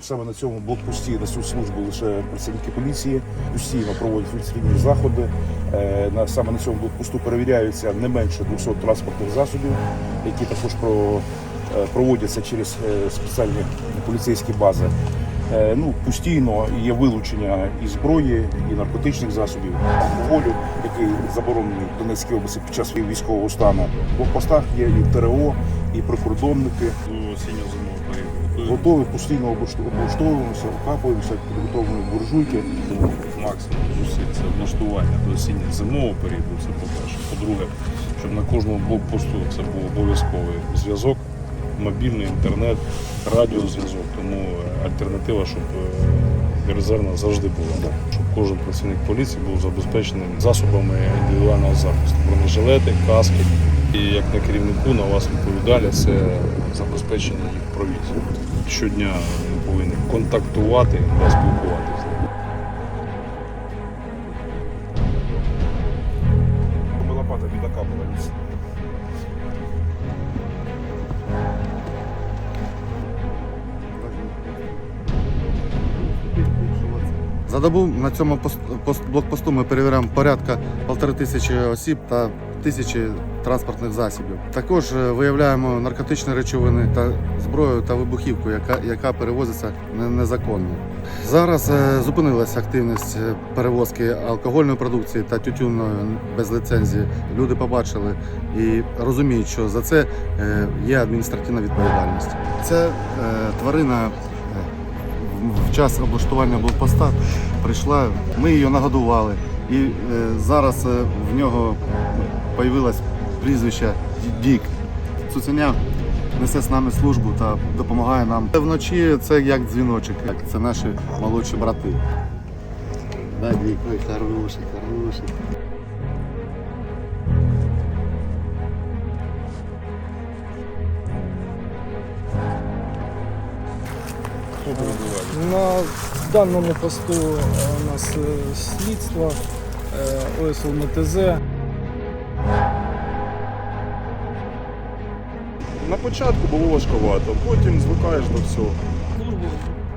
Саме на цьому блокпості несуть службу лише працівники поліції, постійно проводять фільтраційні заходи. Е, саме на цьому блокпосту перевіряються не менше 200 транспортних засобів, які також е, проводяться через е, спеціальні поліцейські бази. Ну, постійно є вилучення і зброї, і наркотичних засобів, алкоголю, який заборонений в Донецькій області під час військового стану. В блокпостах є і ТРО, і прикордонники. до осінньо-зимового періоду. Готові постійно облашт- облаштовуємося, окапуємося, підготовлені буржуйки. Максимум зусиль це облаштування до осінньо-зимового періоду. Це по-перше. По-друге, щоб на кожному блокпосту це був обов'язковий зв'язок, мобільний інтернет, радіозв'язок. Тому е, альтернатива, щоб е, резервна завжди була. Щоб кожен працівник поліції був забезпечений засобами індивідуального захисту, бронежилети, каски. І як на керівнику на вас відповідальність це забезпечення їх провізію. Щодня повинні контактувати та спілкуватися. За добу на цьому пост- пост- блокпосту ми перевіряємо порядка полтори тисячі осіб та тисячі транспортних засобів. Також е, виявляємо наркотичні речовини та зброю та вибухівку, яка, яка перевозиться незаконно. Зараз е, зупинилася активність е, перевозки алкогольної продукції та тютюної без ліцензії. Люди побачили і розуміють, що за це є адміністративна відповідальність. Це тварина в- час облаштування блокпоста прийшла. Ми її нагодували, і е, зараз е, в нього появилось прізвище Дік. Цуценя несе з нами службу та допомагає нам. Вночі це як дзвіночок, це наші молодші брати. Да, Дік, ой, хороший, хороший. На даному посту е, у нас е, слідство е, ОСЛ МТЗ. На початку було важковато, потім звикаєш до всього. службу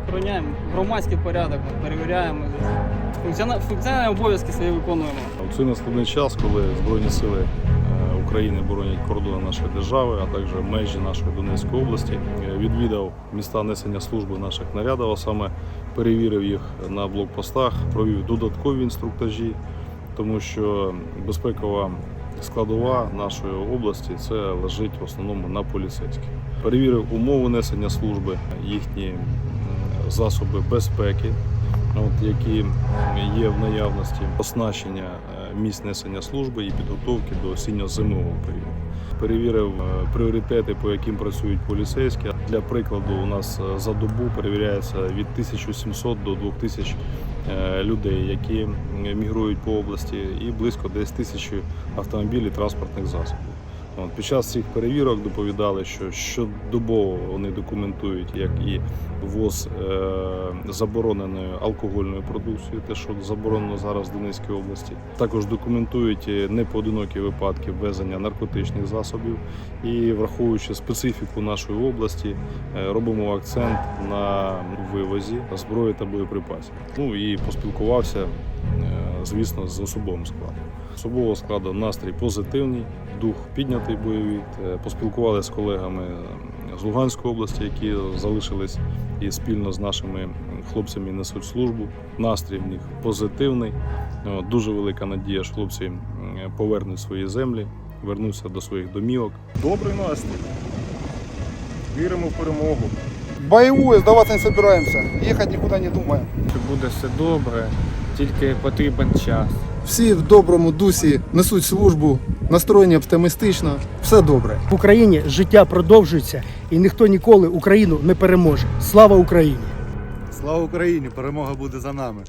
охороняємо, громадський порядок, перевіряємо. Функціональні обов'язки свої виконуємо. У цей наступний час, коли Збройні сили України боронять кордони нашої держави, а також межі нашої Донецької області, е, відвідав міста несення служби наших нарядів, а саме перевірив їх на блокпостах, провів додаткові інструктажі, тому що безпекова складова нашої області це лежить в основному на поліцейських. Перевірив умови несення служби, їхні засоби безпеки, от, які є в наявності, оснащення е, місць несення служби і підготовки до осінньо-зимового періоду. Перевірив е, пріоритети, по яким працюють поліцейські. Для прикладу, у нас е, за добу перевіряється від 1700 до 2000 е, людей, які мігрують по області, і близько десь тисячі автомобілів транспортних засобів. От, під час цих перевірок доповідали, що щодобово вони документують як і ввоз е, забороненої алкогольної продукції, те, що заборонено зараз в Донецькій області. Також документують е, непоодинокі випадки ввезення наркотичних засобів і, враховуючи специфіку нашої області, е, робимо акцент на вивозі зброї та боєприпасів. Ну і поспілкувався, е, звісно, з особовим складом. Особового складу настрій позитивний, дух піднятий бойовий. Е, Поспілкувалися з колегами з Луганської області, які залишились і спільно з нашими хлопцями несуть службу. Настрій в них позитивний. Е, Дуже велика надія, що хлопці повернуть свої землі, вернуться до своїх домівок. Добрий настрій. Віримо в перемогу. Боевую, сдаваться не собираемся. Ехать никуда не думаем. Буде все добре, тільки потрібен час. Всі в доброму дусі несуть службу, настроєні оптимістично. Все добре. В Україні життя продовжується і ніхто ніколи Україну не переможе. Слава Україні! Слава Україні! Перемога буде за нами.